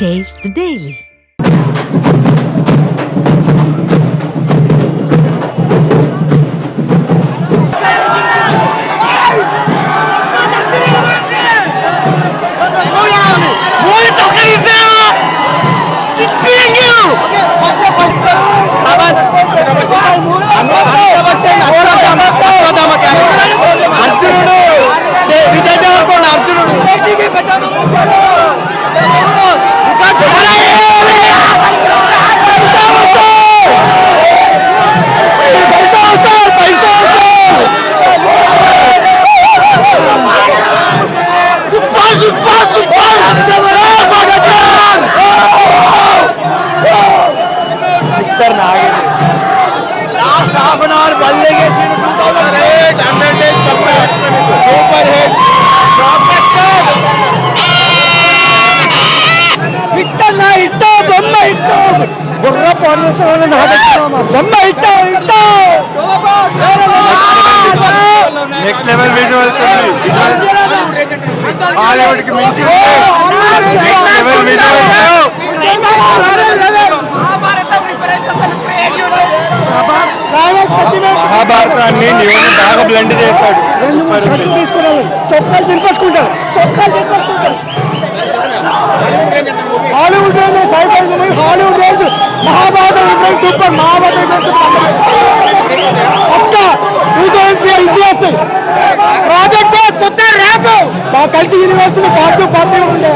Taste the Daily. బుర్ర పాడు చేస్తామని నాటేస్తున్నామా బొమ్మ ఇట్ట ఇట్ట నెక్స్ట్ లెవెల్ విజువల్స్ హాలీవుడ్కి మించి నెక్స్ట్ లెవెల్ విజువల్స్ మహాభారతాన్ని న్యూని బాగా బ్లెండ్ చేశాడు. తీసుకున్నాను చొక్కాలు చింపేసుకుంటారు చొక్కాలు చింపేసుకుంటారు Hollywood range sci-fi Hollywood range Mahabharata super Mahabharata ఒక్క టూ ప్రాజెక్ట్ కొత్త ర్యాప్ మా కల్టీ యూనివర్సిటీ పార్ట్ పార్ట్ ఉండే.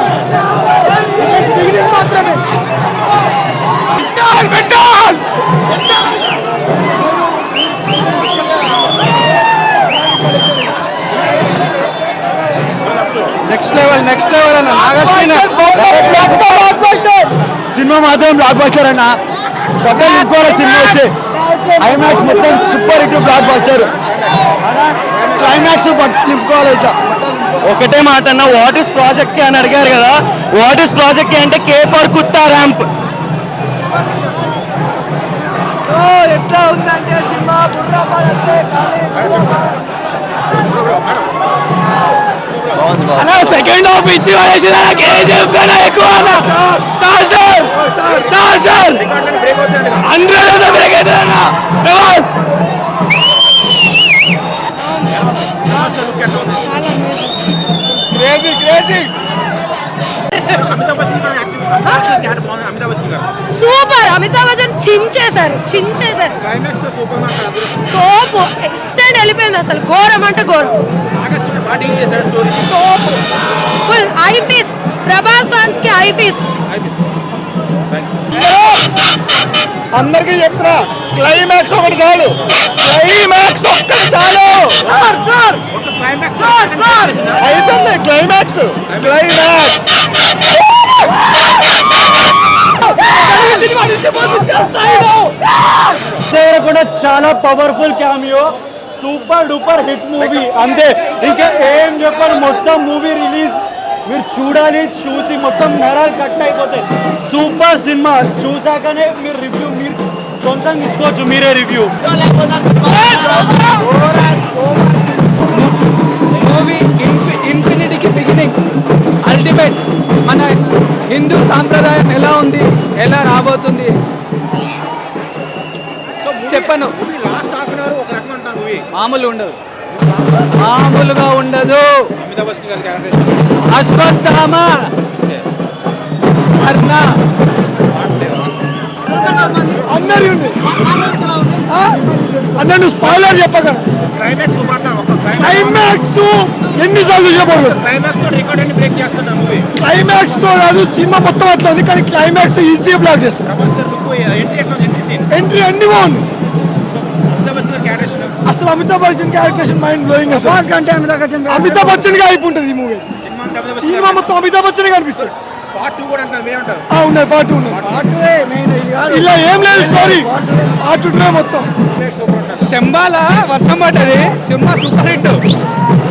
నెక్స్ట్ లెవెల్ నెక్స్ట్ లెవెల్ అన్న. నాగశ్విన. సినిమా మాత్రం బ్లాక్ బస్టర్ అన్న. కొత్త ఇంకోల సినిమా వచ్చి. ఐమాక్స్ మొత్తం super hit blockbuster climax నింపుకోవాలి ఇట్లా. ఒకటే మాట అన్న వాట్ ఇస్ ప్రాజెక్ట్ అని అడిగారు కదా. వాట్ ఇస్ ప్రాజెక్ట్ అంటే కే ఫర్ కుత్తా ర్యాంప్ ఎట్లా ఉందంటే సినిమా బుర్రా అన్న సెకండ్ హాఫ్ ఇచ్చి పడేసిన కేజీఎఫ్ కన్నా ఎక్కువ హండ్రెడ్ బ్రేక్ అవుతుంది అన్న. Prabhas crazy crazy! Super Amitabh Bachchan చించేశారు చించేశారు. తోపు ఎక్స్టెండ్ వెళ్ళిపోయింది అసలు. ఘోరం అంటే ఘోరం. తోపు ఫుల్ ఐ ఫిస్ట్. ప్రభాస్ ఫ్యాన్స్కి ఐ ఫిస్ట్. అందరికీ చెప్తున్నా క్లైమాక్స్ ఒకటి చాలు. క్లైమాక్స్ ఒక్కటి చాలు. అయిపోయింది క్లైమాక్స్ క్లైమాక్స్ కూడా చాలా powerful cameo super duper hit movie అంతే. ఇంకా ఏం చెప్పాలి? మొత్తం మూవీ రిలీజ్ మీరు చూడాలి చూసి మొత్తం నరాలు కట్ అయిపోతాయి. సూపర్ సినిమా చూసాకనే మీరు రివ్యూ మీరు సొంతంగా ఇచ్చుకోవచ్చు మీరే రివ్యూ మూవీ ఇన్ఫినిటీకి బిగినింగ్ అల్టిమేట్ మన హిందూ సాంప్రదాయం ఎలా ఉంది? ఎలా రాబోతుంది చెప్పను మామూలు ఉండదు మామూలుగా ఉండదు అశ్వత్థామ అర్ణ అందరి ఉంది అన్న నువ్వు స్పాయిలర్ చెప్పగల క్లైమాక్స్ ఎన్నిసార్లు చెప్పరు క్లైమాక్స్తో రికార్డ్ అన్ని బ్రేక్ చేస్తున్నా మూవీ క్లైమాక్స్తో కాదు సినిమా మొత్తం అట్లా ఉంది కానీ క్లైమాక్స్ ఈజీగా బ్లాక్ చేస్తారు ఎంట్రీ ఎట్లా ఎంట్రీ సీన్ ఎంట్రీ అన్ని బాగుంది. క్యారెక్టర్ అసలు Amitabh Bachchan characterisation mind blowing అసలు. అమితాబ్ బచ్చన్గా అయిపోతుంది ఈ మూవీ సినిమా మొత్తం అమితాబ్ బచ్చన్ కనిపిస్తుంది. ఉన్నాయి పార్ట్ టూ ఉన్నాయి. ఇలా ఏం లేదు స్టోరీ పార్ట్ టూ మొత్తం. శంబాల వర్షం పడ్డది. Cinema super hit.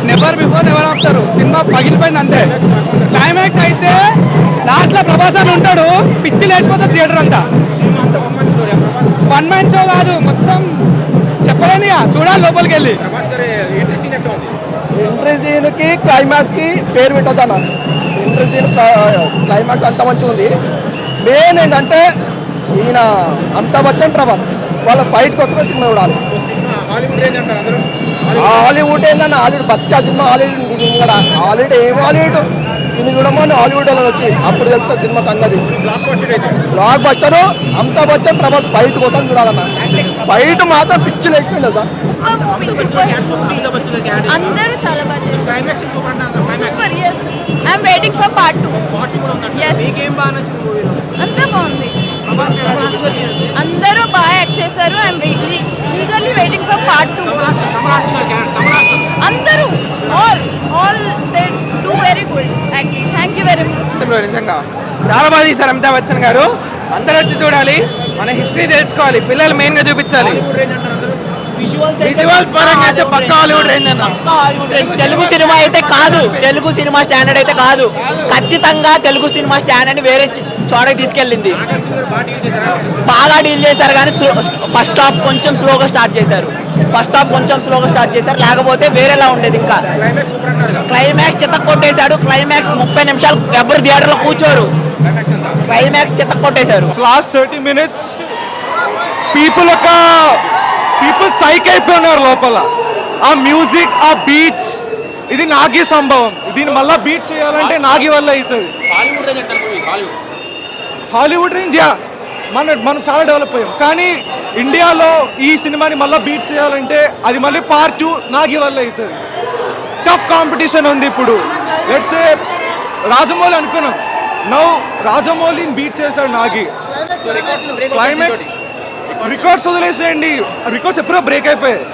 Never before never after cinema పగిలిపోయింది అంతే. క్లైమాక్స్ అయితే లాస్ట్లో ప్రభాస్ అని ఉంటాడు. పిచ్చి లేచిపోతుంది థియేటర్ అంతా. సినిమా అంతా one month story Prabhas? One man show కాదు మొత్తం చెప్పలేని చూడాలి లోపలికి వెళ్ళి ఎంట్రీ సీన్ ఎట్లా ఉంది? ఎంట్రీ సీన్కి క్లైమాక్స్కి పేరు పెట్టొద్దన్న. ఎంట్రీ సీన్ క్లైమాక్స్ అంతా మంచిగా ఉంది. మెయిన్ ఏంటంటే ఈయన అమితాబ్ బచ్చన్ ప్రభాస్ వాళ్ళ ఫైట్ కోసమే సినిమా చూడాలి. హాలీవుడ్ ఏంటన్నా హాలీవుడ్ బచ్చా సినిమా హాలీవుడ్ ఇది కూడా హాలీవుడ్ ఏం హాలీవుడ్ ఇది చూడమని హాలీవుడ్ వాళ్ళని వచ్చి అప్పుడు తెలుసా సినిమా సంగతి. బ్లాక్ బస్టర్ అయితే. Blockbuster Amitabh Bachchan Prabhas fight కోసం చూడాలన్న. ఫైట్ మాత్రం పిచ్చి లేచిపోయింది సార్ సూపర్ మూవీ సూపర్ అందరూ చాలా బాగా చేస్తారు super yes I'm waiting for part two అంతా బాగుంది. అందరూ బాగా యాక్ట్ చేశారు. I'm eagerly waiting for part two అందరూ all all they do very good acting thank you very much నిజంగా చాలా బాగా తీశారు అమితాబ్ బచ్చన్ గారు. అందరూ వచ్చి చూడాలి. మన హిస్టరీ తెలుసుకోవాలి. పిల్లలు మెయిన్గా చూపించాలి. విజువల్స్ పరంగా అయితే పక్కా హాలీవుడ్ రేంజ్ అన్న తెలుగు సినిమా అయితే కాదు తెలుగు సినిమా స్టాండర్డ్ అయితే కాదు. ఖచ్చితంగా తెలుగు సినిమా స్టాండర్డ్ వేరే చోటకి తీసుకెళ్ళింది. బాగా డీల్ చేశారు కానీ ఫస్ట్ హాఫ్ కొంచెం స్లోగా స్టార్ట్ చేశారు. ఫస్ట్ హాఫ్ కొంచెం స్లోగా స్టార్ట్ చేశారు లేకపోతే వేరేలా ఉండేది ఇంకా. క్లైమాక్స్ సూపర్ అంటారు క్లైమాక్స్ చిత్త కొట్టేశాడు క్లైమాక్స్ ముప్పై నిమిషాలు ఎవరు థియేటర్లో కూర్చోరు? క్లైమాక్స్ చిత్త కొట్టేశారు. లాస్ట్ థర్టీ మినిట్స్ పీపుల్ ఒక పీపుల్ సైక్ అయిపోయి ఉన్నారు లోపల. ఆ మ్యూజిక్ ఆ బీట్స్ ఇది నాగి సంభవం. దీన్ని మళ్ళా బీట్ చేయాలంటే నాగి వల్ల అవుతుంది. Hollywood range yeah. మన మనం చాలా డెవలప్ అయ్యాం. కానీ ఇండియాలో ఈ సినిమాని మళ్ళీ బీట్ చేయాలంటే అది మళ్ళీ పార్ట్ టూ నాగి వల్ల అవుతుంది. టఫ్ కాంపిటీషన్ ఉంది ఇప్పుడు. లెట్స్ రాజమౌళి అనుకున్నాం. నౌ రాజమౌళిని బీట్ చేశాడు నాగి. క్లైమాక్స్ రికార్డ్స్ వదిలేసేయండి. రికార్డ్స్ ఎప్పుడో బ్రేక్ అయిపోయాయి.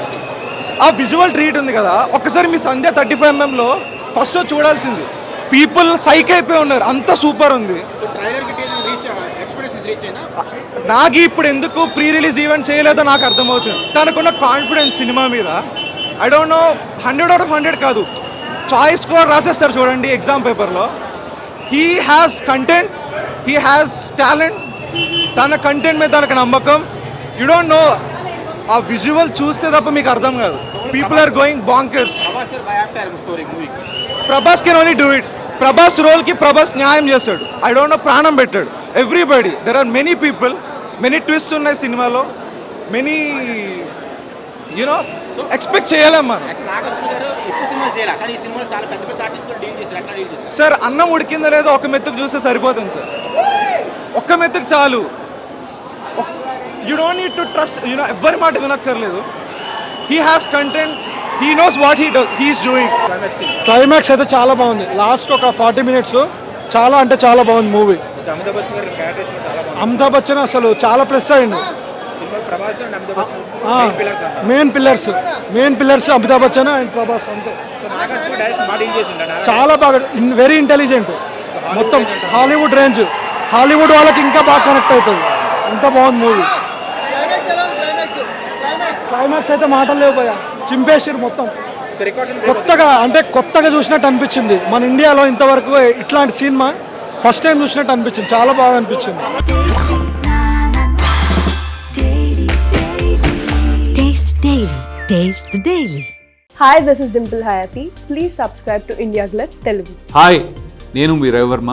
ఆ విజువల్ ట్రీట్ ఉంది కదా ఒక్కసారి మీ సంధ్య థర్టీ ఫైవ్ ఎంఎంలో ఫస్ట్ చూడాల్సింది. పీపుల్ సైక్ అయిపోయి ఉన్నారు అంత సూపర్ ఉంది. సో ట్రైలర్కి రీచ్ ఎక్స్పెక్టేషన్స్ రీచ్ అయినా? నాగి ఇప్పుడు ఎందుకు ప్రీ రిలీజ్ ఈవెంట్ చేయలేదో నాకు అర్థమవుతుంది. తనకున్న కాన్ఫిడెన్స్ సినిమా మీద I don't know hundred out of hundred కాదు. చాయిస్ కూడా రాసేస్తారు చూడండి ఎగ్జామ్ పేపర్లో he has content he has talent తన కంటెంట్ మీద తనకు నమ్మకం. యు డోంట్ నో ఆ విజువల్ చూస్తే తప్ప మీకు అర్థం కాదు. People are going bonkers Prabhas can only do it Prabhas రోల్కి ప్రభాస్ న్యాయం చేస్తాడు. ఐ డోంట్ నో ప్రాణం పెట్టాడు. Everybody there are many people many twist ఉన్నాయి సినిమాలో. మెనీ యూనో ఎక్స్పెక్ట్ చేయలేం మనం. సార్ అన్నం ఉడికిందో లేదో ఒక మెత్తుకు చూస్తే సరిపోతుంది సార్ ఒక్క మెత్తుకు చాలు. You don't need to trust you know ఎవ్వరి మాట వినక్కర్లేదు. He has content he knows what he he's doing climax అయితే చాలా బాగుంది. లాస్ట్ ఒక ఫార్టీ మినిట్స్ చాలా అంటే చాలా బాగుంది మూవీ అమితాబ్ బచ్చన్ అసలు చాలా ప్లస్ అయింది main pillars main pillars Amitabh Bachchan and Prabhas అంతే. చాలా బాగా వెరీ ఇంటెలిజెంట్ మొత్తం హాలీవుడ్ రేంజ్ హాలీవుడ్ వాళ్ళకి ఇంకా బాగా కనెక్ట్ అవుతుంది. అంత బాగుంది మూవీ క్లైమాక్స్ అయితే మాటలు లేవు పోయా చింపేసిరు మొత్తం. కొత్తగా అంటే కొత్తగా చూసినట్టు అనిపించింది. మన ఇండియాలో ఇంతవరకు ఇట్లాంటి సినిమా ఫస్ట్ టైం చూసినట్టు అనిపించింది. చాలా బాగా అనిపించింది. Hi, this is Dimple Hayati. Please subscribe to India Glitz Telugu. Hi నేను మీ రవివర్మ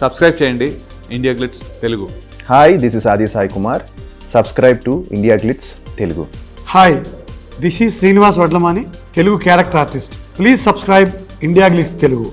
సబ్స్క్రైబ్ చేయండి India Glitz Telugu hi this is Adi Sai Kumar subscribe to India Glitz Telugu hi this is Srinivas Vadlamani Telugu character artist please subscribe India Glitz Telugu